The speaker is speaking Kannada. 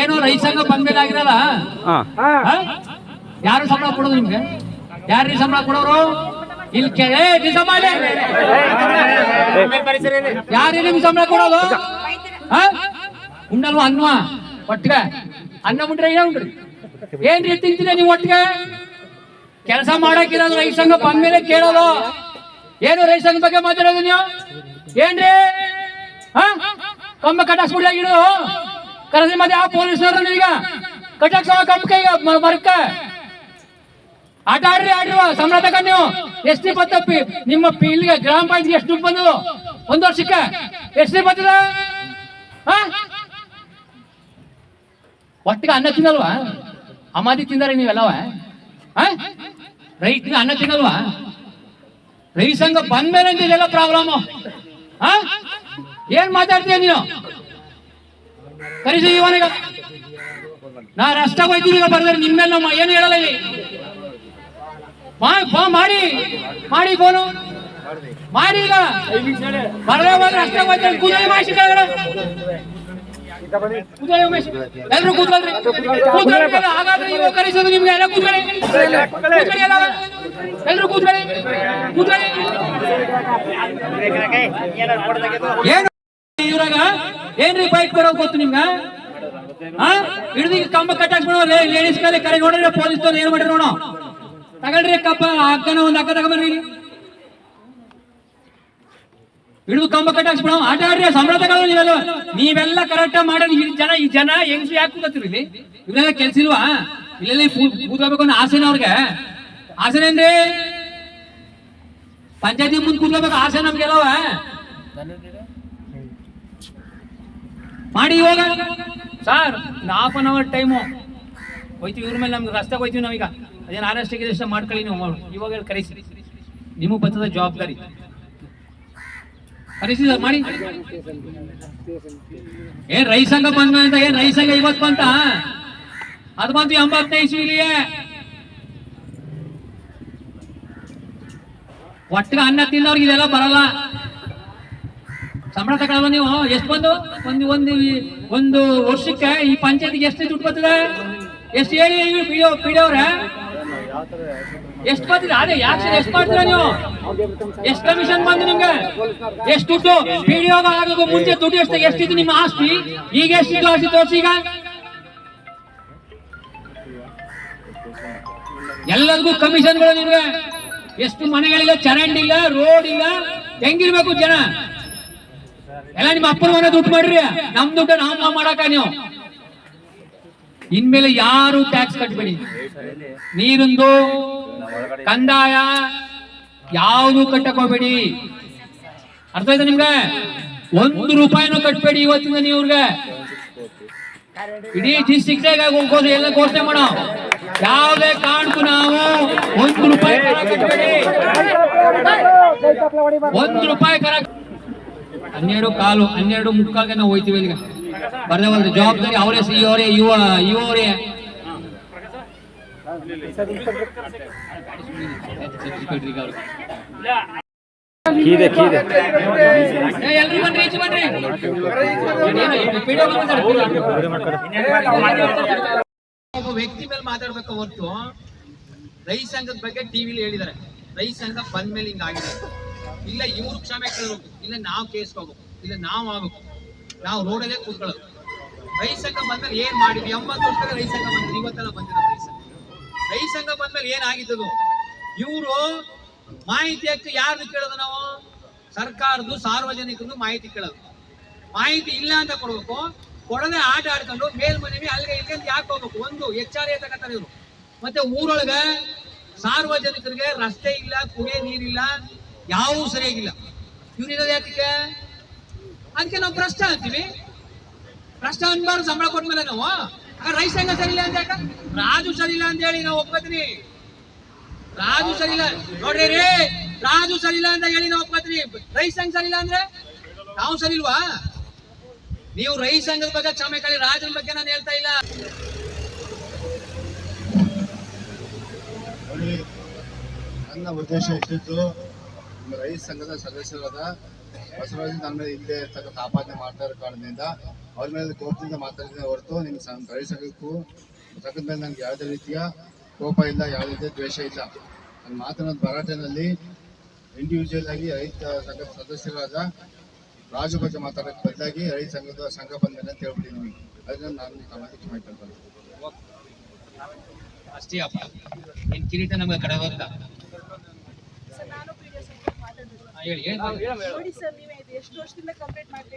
ಏನು ರೈತ ಸಂಘ ಬಂದ್ಮೇಲೆ ಆಗಿರಲ್ಲ? ಯಾರು ಸಂಬಳ ಕೊಡೋದು ನಿಮ್ಗೆ? ಯಾರು ಸಂಬಳ ಕೊಡೋರು? ಇಲ್ಲಿ ಕೇಳಿ. ಯಾರು ನಿಮ್ಗೆ ಸಂಬಳ ಕೊಡೋದು? ಉಂಡಲ್ವಾ ಅನ್ವಾ ಒಟ್ಟಿಗೆ? ಅನ್ನ ಉಂಡ್ರೆ ಏನ್ ಉಂಡ್ರಿ? ಏನ್ರಿ ತಿಂತೀರ ನೀವು ಒಟ್ಟಿಗೆ? ಕೆಲಸ ಮಾಡಕ್ಕಿರೋದು ರೈತ ಸಂಘ ಬಂದ್ಮೇಲೆ ಕೇಳೋದು. ಏನು ರೈತ ಸಂಘ ಬಗ್ಗೆ ಮಾತಾಡೋದು ನೀವು? ಏನ್ರಿ? ಹಾ? ಕಂಬ ಕಟ್ಟಾಕ್ಸ್ಬಿಡ್ಲಾಗಿಡು ಕರೆಸಿ ಮತ್ತೆ ಯಾವ ಪೊಲೀಸ್ನವ್ರು ಈಗ ಕಟಕ್ ಕಮ್ಕ ಈಗ ಮರ್ಕ. ಆಟ ಆಡ್ರಿ ಆಡ್ರಿ ಸಂಬಳ ನೀವು ಎಷ್ಟು ಬತ್ತಪ್ಪಿ ನಿಮ್ಮ ಇಲ್ಲಿಗೆ ಗ್ರಾಮ ಪಂಚಾಯತ್ ಎಷ್ಟು ದುಡ್ಡು ಬಂದದು? ಒಂದು ವರ್ಷಕ್ಕೆ. ಎಷ್ಟು ಬತ್ತದ ಒಟ್ಟಿಗೆ ಅನ್ನ ತಿನ್ನಲ್ವಾ? ಅಮಾದಿ ತಿಂದಾರೆ ನೀವೆಲ್ಲವ ರೈತಿಗೆ ಅನ್ನ ತಿನ್ನಲ್ವಾ? ರೈತ ಸಂಘ ಬಂದ್ಮೇಲೆ ಇದೆಲ್ಲ ಪ್ರಾಬ್ಲಮ್. ಏನ್ ಮಾತಾಡ್ತೀಯ ನೀನು? ಕರೀಸಿ ಇವನಿಗ ನಾ ರಷ್ಟಾಗ ಹೋಯ್ತೀನಿ ಈಗ ಬರ್ತಾರೆ ನಿಮ್ಮೆಲ್ಲ ಏನು ಹೇಳಲ್ಲ ಇಲ್ಲಿ. ಮಾಡಿ ಮಾಡಿ ಫೋನು. ಮಾಡಿ ಈಗ ಬರಲೇ ಬಂದ್ರೆ ಅಷ್ಟಾಗ ಹೋಯ್ತಾರೆ ಕೂದಲು ಮಾಸಿ ಕೆಳಗಡೆ. ಎಲ್ರು ಕೂತ್ಕೊಳ್ರಿ. ಕೂತ್ಕೊಳ್ಳಿ ಹಾಗಾದ್ರೆ ಇವಾಗ ಕರೆಸೋದು ನಿಮ್ಗೆ. ಎಲ್ಲ ಕೂತ್ಕೊಳ್ಳಿ. ಕೂತ್ಕೊಳ್ಳಿ ಎಲ್ಲ ಎಲ್ರು ಕೂತ್ಕೊಳ್ಳಿ. ಕೂತ್ಕೊಳ್ಳಿ. ಏನು? ಇವ್ರಾಗ ಏನ್ರಿ ಬೈಕ್ ಬರೋ ಗೊತ್ತು ನಿಮ್ಗ? ಹಾ ಹಿಡ್ದು ಕಂಬ ಕಂಬ ಕಟ್ಟಾಕ್ಬಿಡೋ ಲೇಡೀಸ್ ಕಾಲಿ ಕರೆ ನೋಡ್ರಿ ಪೊಲೀಸ್ ಏನ್ ಮಾಡ್ರಿ ನೋಡೋ. ತಗೊಳ್ರಿ ಕಪ್ಪ ಅಕ್ಕನ ಒಂದು ಅಕ್ಕ ಇಲ್ಲಿ. ಹಿಡಿದು ಕಂಬ ಕಟ್ಟಾಕ್ಸ್ಬಿಡೋ ಆಟ ಆಡ್ರಿ, ಸಂಬಳ ನೀವೆಲ್ಲ. ನೀವೆಲ್ಲ ಕರೆಕ್ಟ್ ಮಾಡೋದು ಈ ಜನ ಈ ಜನ ಹೆಂಗ್ಸು ಯಾಕೆ ಕೂತ್ತೀರಿ ಇಲ್ಲಿ. ಇವೆಲ್ಲ ಕೆಲ್ಸ ಇಲ್ವಾ? ಇಲ್ಲೆಲ್ಲ ಕೂತ್ಕೋಬೇಕು ಅನ್ನೋ ಆಸೆನ ಅವ್ರಿಗೆ? ಆಸೆನೇನ್ರಿ ಪಂಚಾಯತಿ ಮುಂದೆ ಕೂತ್ಕೋಬೇಕು, ಆಸೆ ನಮ್ಗೆಲ್ಲವ. ಮಾಡಿ ಇವಾಗ. Sir half an hour time ಹೋಯ್ತೀವಿ, ಇವ್ರ ಮೇಲೆ ನಮ್ಗೆ ರಸ್ತೆಗೆ ಹೋಯ್ತೀವಿ ನಾವೀಗ. ಅದೇನು ಆರಷ್ಟಕ್ಕೆ ಇಷ್ಟ ಮಾಡ್ಕೊಳ್ಳಿ ನೀವು. ಇವಾಗ ಹೇಳಿ ಕರೆಸಿ. ನಿಮಗೆ ಬರ್ತದ ಜವಾಬ್ದಾರಿ. ಕರೆಸಿ ಸರ್, ಮಾಡಿ. ಏನ್ ರೈಸಂಗ ಬಂದ ಅಂತ ಏನ್ ರೈಸಂಗ ಇವತ್ತು ಬಂತ? ಅದು ಬಂತು ಎಂಬತ್ತನೇ ಇಸ್ವಿಲಿಯೇ. ಒಟ್ಟಿಗೆ ಅನ್ನ ತಿನ್ನೋರ್ಗೆ ಇದೆಲ್ಲ ಬರಲ್ಲ. ಸಂಬಳ ತಗೊಳ್ಳಲ್ಲ ನೀವು? ಎಷ್ಟು ಬಂದು? ಒಂದು ಒಂದು ಒಂದು ವರ್ಷಕ್ಕೆ ಈ ಪಂಚಾಯತಿಗೆ ಎಷ್ಟು ದುಡ್ಡು ಬರ್ತದೆ? ಎಷ್ಟು ಹೇಳಿ ಪಿಡಿಯೋ ಪಿಡಿಯೋವ್ರೆ ಎಷ್ಟು ಬರ್ತದೆ? ಅದೇ, ಯಾಕೆ ಎಷ್ಟು ಮಾಡ್ತೀರಾ ನೀವು? ಎಷ್ಟು ಕಮಿಷನ್ ಬಂದು ನಿಮ್ಗೆ? ಎಷ್ಟು ದುಡ್ಡು? ಪಿಡಿಯೋ ಆಗೋದು ಮುಂಚೆ ದುಡ್ಡು ಎಷ್ಟು ಎಷ್ಟಿತ್ತು ನಿಮ್ಮ ಆಸ್ತಿ? ಈಗ ಎಷ್ಟು ಆಸ್ತಿ ತೋರಿಸಿ ಈಗ? ಎಲ್ಲರಿಗೂ ಕಮಿಷನ್ಗಳು ನಿಮ್ಗೆ. ಎಷ್ಟು ಮನೆಗಳಿಲ್ಲ, ಚರಂಡಿ ಇಲ್ಲ, ರೋಡ್ ಇಲ್ಲ ಹೆಂಗಿರ್ಬೇಕು ಜನ. ಎಲ್ಲ ನಿಮ್ಮ ಅಪ್ಪನ ಮನೆ ದುಡ್ಡು ಮಾಡ್ರಿ. ನಮ್ ದುಡ್ಡು ನಾವು ಮಾಡಾಕ ನೀವು. ಇನ್ಮೇಲೆ ಯಾರು ಟ್ಯಾಕ್ಸ್ ಕಟ್ಬೇಡಿ. ನೀರಿಂದು, ಕಂದಾಯ, ಯಾವುದು ಕಟ್ಟಕ್ ಹೋಗ್ಬೇಡಿ ಅರ್ಥ ಆಯ್ತಾ ನಿಮ್ಗೆ? ಒಂದು ರೂಪಾಯಿನೂ ಕಟ್ಬೇಡಿ ಇವತ್ತಿಂದ ನೀವ್ರಿಗೆ ಇಡೀ ಡಿಸ್ಟಿಕ್ ಎಲ್ಲ ಘೋಷಣೆ ಮಾಡೋ. ಯಾವುದೇ ಕಾರಣಕ್ಕೂ ನಾವು ಒಂದು ರೂಪಾಯಿ ಒಂದು ರೂಪಾಯಿ ಕರ ಹನ್ನೆರಡು ಕಾಲು ಹನ್ನೆರಡು ಮುಕ್ಕಾಲ್ಗೆ ನಾವು ಹೋಯ್ತೀವಿ ಇಲ್ಲಿಗೆ. ಬರ್ದೇ ಒಂದು ಜವಾಬ್ದಾರಿ ಅವರೇ ಸಿ ಅವರೇ ಯುವ ಯುವರೇ. ಕೀದೆ ಕೀದೆ. ಎಲ್ರು ಬನ್ರಿ ಈಚೆ ಬನ್ರಿ. ಏನು, PDO ಬಂದಿದ್ದಾರೆ. ಒಬ್ಬ ವ್ಯಕ್ತಿ ಮೇಲೆ ಮಾತಾಡ್ಬೇಕು ಹೊರತು ರೈ ಸಂಘದ ಬಗ್ಗೆ ಟಿವಿಲಿ ಹೇಳಿದ್ದಾರೆ. ರೈ ಸಂಘ ಬಂದ್ಮೇಲೆ ಹಿಂಗಾಗಿದೆ. ಇಲ್ಲ ಇವರು ಕ್ಷಮೆ ಕೇಳಬೇಕು ಇಲ್ಲ ನಾವು ಕೇಸ್ ಇಲ್ಲ ನಾವು ಆಗ್ಬೇಕು. ನಾವು ರೋಡಲ್ಲೇ ಕೂತ್ಕೊಳ್ಳೋದು. ರೈತ ಸಂಘ ಬಂದ್ಮೇಲೆ ಏನ್ ಮಾಡಿದ್ವಿ? ಎಂಬತ್ತು ರೈತ ಸಂಘ ಬಂದ್ರೆ ಇವತ್ತೆಲ್ಲ ಬಂದಿರೋ ರೈತ ರೈತ ಸಂಘ ಬಂದ್ಮೇಲೆ ಏನಾಗಿದ್ದದು ಇವರು ಮಾಹಿತಿ ಹಕ್ಕು ಯಾರ್ದು ಕೇಳೋದು ನಾವು? ಸರ್ಕಾರದ್ದು, ಸಾರ್ವಜನಿಕರದ್ದು ಮಾಹಿತಿ ಕೇಳೋದು. ಮಾಹಿತಿ ಇಲ್ಲ ಅಂತ ಕೊಡ್ಬೇಕು. ಕೊಡದೆ ಆಟ ಆಡ್ಕೊಂಡು ಮೇಲ್ಮನವಿ ಅಲ್ಲಿಗೆ ಇಲ್ಲಿಗೆ ಅಂತ ಯಾಕೆ ಹೋಗ್ಬೇಕು? ಒಂದು ಎಚ್ಚರಿಕೆ ತಗೋತಾರೆ ಇವರು. ಮತ್ತೆ ಊರೊಳಗೆ ಸಾರ್ವಜನಿಕರಿಗೆ ರಸ್ತೆ ಇಲ್ಲ, ಕುಡಿಯೋ ನೀರಿಲ್ಲ ಯಾವೂ ಸರಿಯಾಗಿಲ್ಲ. ಇವ್ರು ಇರೋದು ಯಾಕೆ ಅದಕ್ಕೆ ನಾವು ಭ್ರಷ್ಟ ಅಂತೀವಿ. ಭ್ರಷ್ಟ ಅನ್ಬಾರ್ದು, ಸಂಬಳ ಕೊಟ್ಮೇಲೆ ನಾವು. ರೈಸ್ ಹೆಂಗ ಸಂಘ ಸರಿ ಇಲ್ಲ ಅಂತ ಯಾಕ? ರಾಜು ಸರಿ ಇಲ್ಲ ಅಂತ ಹೇಳಿ ನಾವು ಒಪ್ಕೋತೀನಿ. ರಾಜು ಸರಿ ಇಲ್ಲ ನೋಡ್ರಿ, ರೀ, ರಾಜು ಸರಿ ಇಲ್ಲ ಅಂತ ಹೇಳಿ ನಾವು ಒಪ್ಕೋತೀನಿ. ರೈಸ್ ಹೆಂಗ ಸರಿ ಇಲ್ಲ ಅಂದ್ರೆ ನಾವು ಸರಿ ಇಲ್ವಾ ನೀವು ರೈಸ್ ಸಂಘದ ಬಗ್ಗೆ ಕ್ಷಮೆ ಕಳಿ, ರಾಜನ ಬಗ್ಗೆ ನಾನು ಹೇಳ್ತಾ ಇಲ್ಲ. ನನ್ನ ಉದ್ದೇಶ ಇಟ್ಟಿದ್ದು ರೈತ ಸಂಘದ ಸದಸ್ಯರಾದ ಬಸವರಾಜ್ ನನ್ನ ಮೇಲೆ ಇಲ್ಲೇ ಇರ್ತಕ್ಕಂಥ ಆಪಾದನೆ ಮಾಡ್ತಾ ಇರೋ ಕಾರಣದಿಂದ ಅವ್ರ ಮೇಲೆ ಕೋಪದಿಂದ ಮಾತಾಡಿದ್ರೆ ಹೊರತು ನಿಮ್ಮ ಸಂ- ರೈತ ಸಂಘಕ್ಕೂ ಸಂಘದ ಮೇಲೆ ನನಗೆ ಯಾವುದೇ ರೀತಿಯ ಕೋಪ ಇಲ್ಲ ಯಾವುದೇ ರೀತಿಯ ದ್ವೇಷ ಇಲ್ಲ. ನನ್ನ ಮಾತನಾದ ಭರಾಟೆನಲ್ಲಿ ಇಂಡಿವಿಜುವಲ್ ಆಗಿ ರೈತ ಸಂಘದ ಸದಸ್ಯರಾದ ರಾಜು ಬಗ್ಗೆ ಮಾತಾಡೋಕ್ಕೆ ಬದಲಾಗಿ ರೈತ ಸಂಘದ ಸಂಘ ಬಂದ ಮೇಲೆ ಅಂತ ಹೇಳ್ಬಿಟ್ಟಿದ್ದೀನಿ ಅದನ್ನ ನಾನು ತಮ್ಮಲ್ಲಿ ಮಾಡ್ಕೊಳ್ತೀನಿ ಅಷ್ಟೇ ಅಪ್ಪ. ಏನು ಕಿರೀಟ ನಮಗೆ ಕಡೆ ಹೋಗ್ತಾ ನೋಡಿ ಸರ್ ನೀವು ಎಷ್ಟು ವರ್ಷದಿಂದ ಕಂಪ್ಲೀಟ್ ಮಾಡ್ತಾ